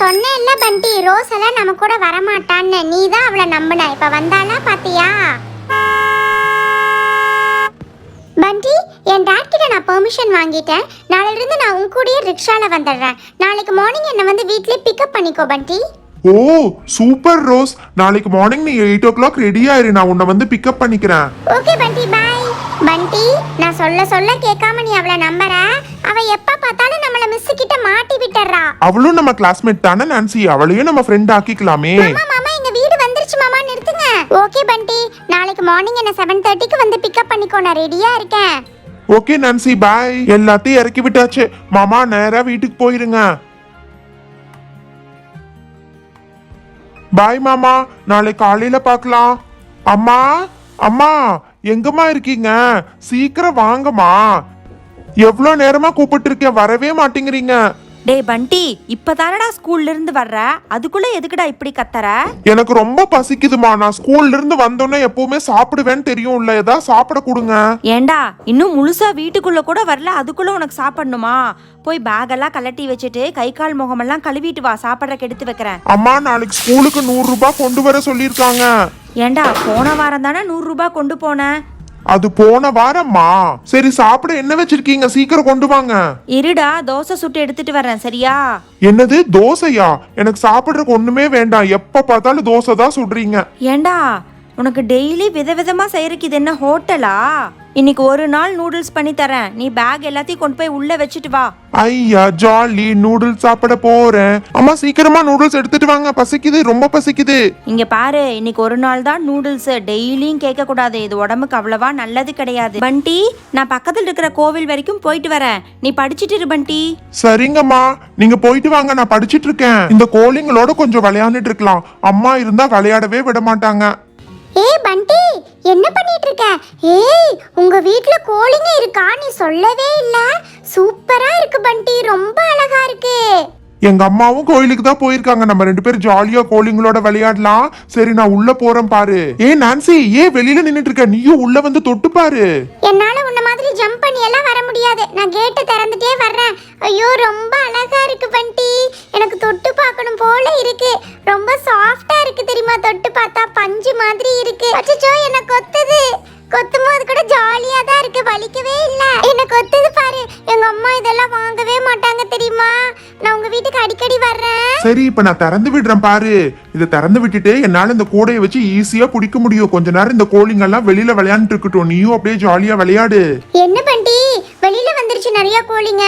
சொன்னேன்ல பண்டி ரோஸ் எல்லாம் நம்ம கூட வரமாட்டான்னு. நீ தான் அவளை நம்பின. இப்ப வந்தாளா பாத்தியா? பண்டி என் டாட் கிட்ட நான் பெர்மிஷன் வாங்கிட்டேன். நாளையில இருந்து நான் உன் கூடயே ரிக்ஷால வந்துடுறேன். நாளைக்கு மார்னிங் என்னை வந்து வீட்லயே பிக்கப் பண்ணிக்கோ பண்டி. Oh super Rose. நாளைக்கு மார்னிங் நீ எயிட் ஓ கிளாக் ரெடியா இரு நான் உன்னை வந்து பிக்கப் பண்ணிக்கிறேன். ஓகே பண்டி பாய் பண்டி நான் சொல்ல சொல்ல கேட்காம நீ அவளை அவளும் நம்ம கிளாஸ்மேட் தானே நான்சி அவளையும் நம்ம ஃப்ரெண்ட் ஆக்கிக்கலாமே. மாமா மாமா எங்க வீடு வந்துருச்சு மாமா நிறுத்துங்க. ஓகே பண்டி. நாளைக்கு மார்னிங் என்ன செவன் தேர்ட்டிக்கு வந்து பிக்கப் பண்ணிக்கோ நான் ரெடியா இருக்கேன். ஓகே நான்சி பாய் எல்லாத்தையும் இறக்கி விட்டாச்சு. மாமா நேரா வீட்டுக்கு போயிருங்க. பாய் மாமா. நாளை காலையில பார்க்கலாம். அம்மா அம்மா எங்கம்மா இருக்கீங்க? சீக்கிரம் வாங்கம்மா. எவ்வளோ நேரமா கூப்பிட்டு இருக்கேன் வரவே மாட்டேங்கிறீங்க. டேய் பண்டி இப்பதானடா ஸ்கூல்ல இருந்து வர்ற? அதுக்குள்ள எதுக்குடா இப்படி கத்தற? எனக்கு ரொம்ப பசிக்குதுமா. நான் ஸ்கூல்ல இருந்து வந்தோன்னே எப்பவுமே சாப்பிடுவேன்னு தெரியும்ல. ஏதாவது சாப்பிட கொடுங்க. ஏண்டா இன்னும் முழுசா வீட்டுக்குள்ள கூட வரல. அதுக்குள்ள உனக்கு சாப்பிடணுமா? போய் பேகெல்லாம் கலட்டி வச்சுட்டு கை கால் முகமெல்லாம் கழுவிட்டு வா. சாப்பிட்றக்கு எடுத்து வைக்கிறேன். அம்மா நாளைக்கு ஸ்கூலுக்கு நூறு ரூபாய் கொண்டு வர சொல்லியிருக்காங்க. ஏண்டா போன வாரம் தானே நூறு ரூபாய் கொண்டு போனேன். அது போன வாரம்மா. சரி சாப்பிட என்ன வச்சிருக்கீங்க? சீக்கிரம் கொண்டு வாங்க. இருடா தோசை சுட்டு எடுத்துட்டு வரேன் சரியா? என்னது தோசையா? எனக்கு சாப்பிடுறதுக்கு ஒண்ணுமே வேண்டாம். எப்ப பார்த்தாலும் தோசை தான் சுடுறீங்க. ஏண்டா உனக்கு டெய்லி விதவிதமா செய்யறதுக்கு இது என்ன ஹோட்டலா இன்னைக்கு ஒரு நாள் நூடுல்ஸ் பண்ணி தரேன். நீ பேக் எல்லாத்தையும் கொண்டு போய் உள்ள வச்சுட்டு வா. ஐயா ஜாலி நூடுல்ஸ் சாப்பிட போறேன். அம்மா சீக்கிரமா நூடுல்ஸ் எடுத்துட்டு வாங்க. பசிக்குது ரொம்ப பசிக்குது. இங்க பாரு இன்னைக்கு ஒரு நாள் தான் நூடுல்ஸ் டெய்லியும் கேட்க கூடாது இது உடம்புக்கு அவ்வளவா நல்லது கிடையாது. பண்டி நான் பக்கத்துல இருக்கிற கோவில் வரைக்கும் போயிட்டு வரேன். நீ படிச்சிட்டு இரு பண்டி. சரிங்கம்மா. நீங்க போயிட்டு வாங்க. நான் படிச்சிட்டு இருக்கேன். இந்த கோழிங்களோட கொஞ்சம் விளையாண்டுட்டு இருக்கலாம். அம்மா இருந்தா விளையாடவே விட மாட்டாங்க ஏய் பண்டி என்ன பண்ணிட்டு இருக்க ஏய் உங்க வீட்ல கோழிங்க இருக்கா? நீ சொல்லவே இல்ல. சூப்பரா இருக்கு பண்டி. ரொம்ப அழகா இருக்கு. எங்க அம்மாவும் கோயிலுக்கு தான் போயிருக்காங்க. நம்ம ரெண்டு பேரும் ஜாலியா கோழிங்களோட விளையாடலாம். சரி நான் உள்ள போறேன் பாரு. ஏ நான்சி ஏன் வெளியில நின்னுட்டு இருக்க நீயும் உள்ள வந்து தொட்டு பாரு. என்னால உன்ன மாதிரி ஜம்ப் பண்ணி எல்லாம் வர முடியாது. நான் கேட்டை திறந்துட்டே வர்றேன். ஐயோ ரொம்ப அழகா இருக்கு பண்டி எனக்கு தொட்டு பார்க்கணும் போல இருக்கு ரொம்ப சாஃப்டா தெரியுமா தொட்டு பார்த்தா பஞ்சு மாதிரி இருக்கு. அச்சச்சோ என்ன கொத்துது. கொத்தும் போது கூட ஜாலியா தான் இருக்கு. வலிக்கவே இல்ல. என்ன கொத்துது பாரு. எங்க அம்மா இதெல்லாம் வாங்கவே மாட்டாங்க தெரியுமா? நான் உங்க வீட்டுக்கு அடிக்கடி வர்றேன். சரி இப்ப நான் திறந்து விடுறேன் பாரு. இதை திறந்து விட்டுட்டு என்னால இந்த கூடையை வச்சு ஈஸியா பிடிக்க முடியும். கொஞ்ச நேரம் இந்த கோழிங்க எல்லாம் வெளியில விளையாண்டுட்டு இருக்கட்டும். நீயும் அப்படியே ஜாலியா விளையாடு. என்ன பண்டி? வெளியில வந்துருச்சு நிறைய கோழிங்க.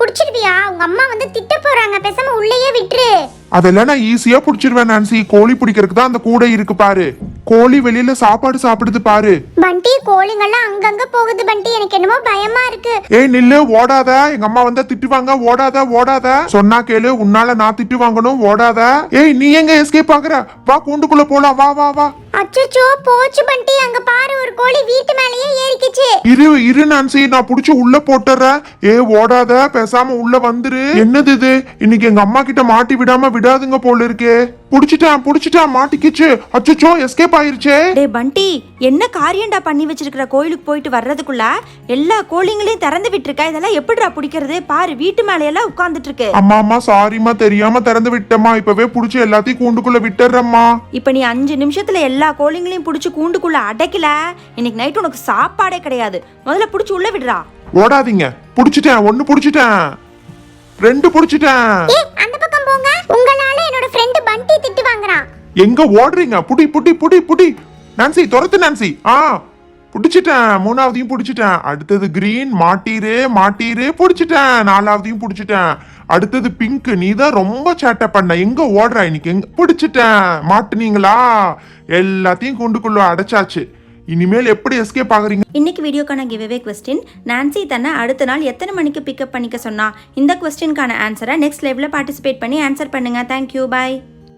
புடிச்சிருவியா? உங்க அம்மா வந்து திட்ட போறாங்க. பேசாம உள்ளேயே விட்டுரு. அதெல்லாம் நான் ஈஸியா பிடிச்சிருவேன் நான்சி கோழி பிடிக்கிறதுக்கு தான் அந்த கூடை இருக்கு பாரு. கோழி வெளியில சாப்பாடு சாப்பிடுது பாரு. பண்டி கோழிங்கெல்லாம் அங்கங்க போகுது பண்டி. எனக்கு என்னமோ பயமா இருக்கு. ஏய் நில்லு ஓடாத. எங்க அம்மா வந்தா திட்டுவாங்க. ஓடாத ஓடாத. சொன்னா கேளு உன்னால நான் திட்டு வாங்கணும். ஓடாத. ஏய் நீ எங்க எஸ்கேப் ஆகுற? வா கூண்டுக்குள்ள போலாம். வா வா வா. அச்சச்சோ போச்சு பண்டி. அங்க பாரு ஒரு கோழி வீட்டு மேலேயே ஏறிக்கிச்சு. இரு இரு நான்சி. நான் புடிச்சு உள்ள போட்டுறேன். ஏ ஓடாத. பேசாம உள்ள வந்துரு. என்னது இது? இன்னைக்கு எங்க அம்மா கிட்ட மாட்டி விடாம விடாதுங்க போல இருக்கே புடிச்சிட்டான் புடிச்சிட்டான் மாட்டிக்கிச்சு. அச்சச்சோ எஸ்கேப் ஆயிருச்சே. டேய் பண்டி என்ன காரியம்டா பண்ணி வச்சிருக்கிற கோயிலுக்கு போயிட்டு வர்றதுக்குள்ள? எல்லா கோழிங்களையும் திறந்து விட்டுருக்க? இதெல்லாம் எப்படிடா பிடிக்கிறது? பாரு வீட்டு மேலையெல்லாம் உட்கார்ந்துட்டு இருக்கு அம்மா அம்மா சாரிம்மா தெரியாம திறந்து விட்டேம்மா. இப்பவே புடிச்சு எல்லாத்தையும் கூண்டுக்குள்ள விட்டுறேம்மா. இப்போ நீ அஞ்சு நிமிஷத்துல எல்லா கோழிங்களையும் பிடிச்சி கூண்டுக்குள்ள அடைக்கல. இன்னைக்கு நைட் உனக்கு சாப்பாடே கிடையாது. முதல்ல பிடிச்சி உள்ள விடுறா. ஓடாதீங்க. புடிச்சிட்டேன் ஒண்ணு புடிச்சிட்டேன். ரெண்டு புடிச்சிட்டேன். ஏ அந்த பக்கம் போங்க. உங்களால பண்டி திட்டு வாங்குறான். எங்க ஓடுறீங்க? புடி புடி புடி புடி. நான்சி துரத்து நான்சி. ஆ புடிச்சிட்டேன். மூணாவதையும் புடிச்சிட்டேன். அடுத்தது கிரீன் மாட்டீரு மாட்டீரு. புடிச்சிட்டேன். நாலாவதையும் புடிச்சிட்டேன். அடுத்தது பிங்க் நீ தான் ரொம்ப சேட்டை பண்ண. எங்க ஓடுற இன்னைக்கு? எங்க புடிச்சிட்டேன். மாட்டுனீங்களா? எல்லாத்தையும் கூண்டுக்குள்ள அடைச்சாச்சு. இனிமேல் எப்படி எஸ்கேப் ஆகுறீங்க? இன்னைக்கு வீடியோக்கான கிவ்அவே கொஸ்டின் நான்சி தன்னை அடுத்த நாள் எத்தனை மணிக்கு பிக்கப் பண்ணிக்க சொன்னா? இந்த கொஸ்டினுக்கான ஆன்சரை நெக்ஸ்ட் லைவ்ல பார்ட்டிசிபேட் பண்ணி ஆன்சர் பண்ணுங்க. Thank you bye